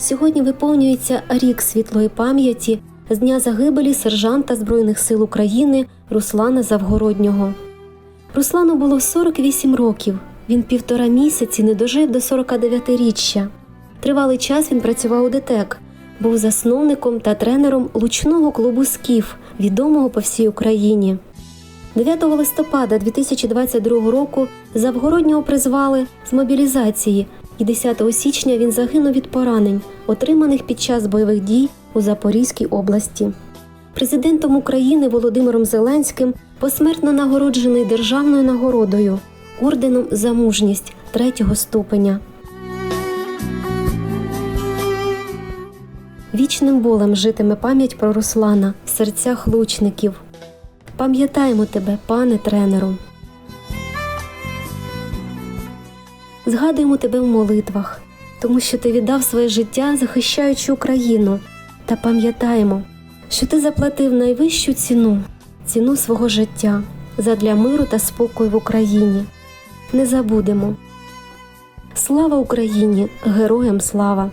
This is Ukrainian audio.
Сьогодні виповнюється рік світлої пам'яті з дня загибелі сержанта Збройних сил України Руслана Завгороднього. Руслану було 48 років. Він півтора місяці не дожив до 49-річчя. Тривалий час він працював у ДТЕК, був засновником та тренером лучного клубу Скіф, відомого по всій Україні. 9 листопада 2022 року Завгороднього призвали з мобілізації, і 10 січня він загинув від поранень, отриманих під час бойових дій у Запорізькій області. Президентом України Володимиром Зеленським посмертно нагороджений державною нагородою орденом за мужність третього ступеня. Вічним болем житиме пам'ять про Руслана в серцях лучників. Пам'ятаємо тебе, пане тренеру. Згадуємо тебе в молитвах, тому що ти віддав своє життя, захищаючи Україну, та пам'ятаємо, що ти заплатив найвищу ціну ціну свого життя задля миру та спокою в Україні. Не забудемо. Слава Україні! Героям слава!